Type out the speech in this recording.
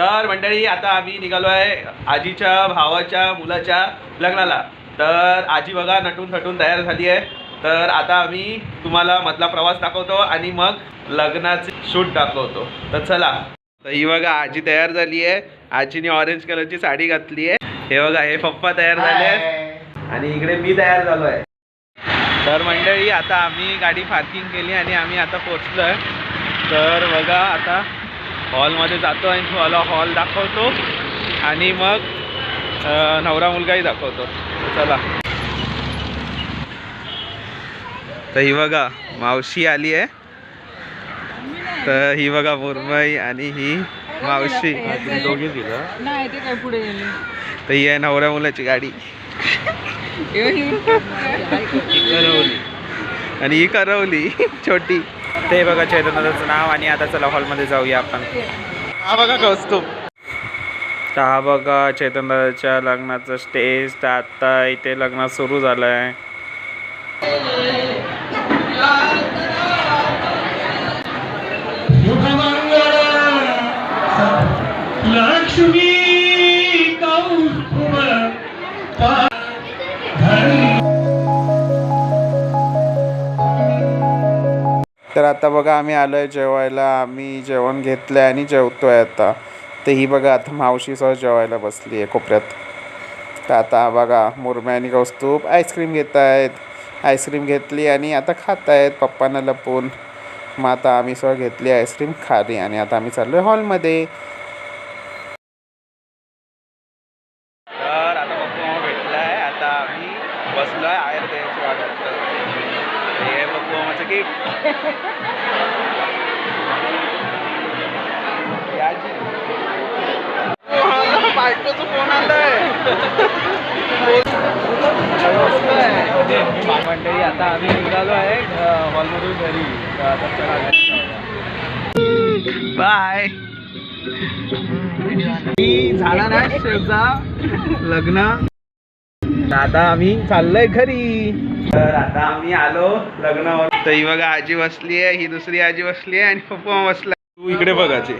तर मंडळी आता आम्ही निघालो आहे आजीच्या भावाच्या मुलाच्या लग्नाला. तर आजी बघा नटून थटून तयार झाली आहे. तर आता आम्ही तुम्हाला मधला प्रवास दाखवतो आणि मग लग्नाचे शूट दाखवतो. तर चला. तर ही बघा आजी तयार झाली आहे. आजीने ऑरेंज कलरची साडी घातली आहे. हे बघा हे पप्पा तयार झाले आहेत. आणि इकडे मी तयार झालो आहे. तर मंडळी आता आम्ही गाडी पार्किंग केली आणि आम्ही आता पोचलो आहे तर बघा आता हॉलमध्ये जातो आणि तुम्हाला हॉल दाखवतो. आणि मग नवरा मुलगाही दाखवतो. चला. तर ही बघा मावशी आली आहे. तर ही बघा मुरमई आणि ही मावशी. दोघी दिलं तर ही आहे नवऱ्या मुलाची गाडी. आणि ही करवली छोटी. ते बघा चैतन्याचं नाव आणि आता चला हॉलमध्ये जाऊया आपण. हा बघा कौस्तुभ. तर हा बघा चैतन्याच्या लग्नाचं स्टेज तर आता इथे लग्न सुरू झालं आहे लक्ष्मी. तर आता बघा आम्ही आलो आहे जेवायला. आम्ही जेवण घेतलं आहे आणि जेवतो आहे आता. तर ही बघा आता मावशीसह जेवायला बसली आहे कोपऱ्यात. तर आता बघा मुरमे आणि कौस्तुभ आईस्क्रीम घेत आहेत. आईस्क्रीम घेतली आणि आता खात आहेत पप्पांना लपून. मग आता आम्ही सह घेतली आईस्क्रीम खाली आणि आता आम्ही चाललो आहे हॉलमध्ये. तर आता पप्पा भेटला आहे आता आम्ही बसलो आहे आयर द्यायची वाट बायकोचा फोन आलाय. मंडळी आता आम्ही निघालो आहे हॉलमधून घरी. बाय. झाला ना शेवचा लग्न. आता आम्ही चाललोय घरी. तर आता आम्ही आलो लग्नावर. तर ही बघा आजी बसली आहे ही दुसरी आजी बसली आहे आणि पप्पा बसला तू इकडे बघायचे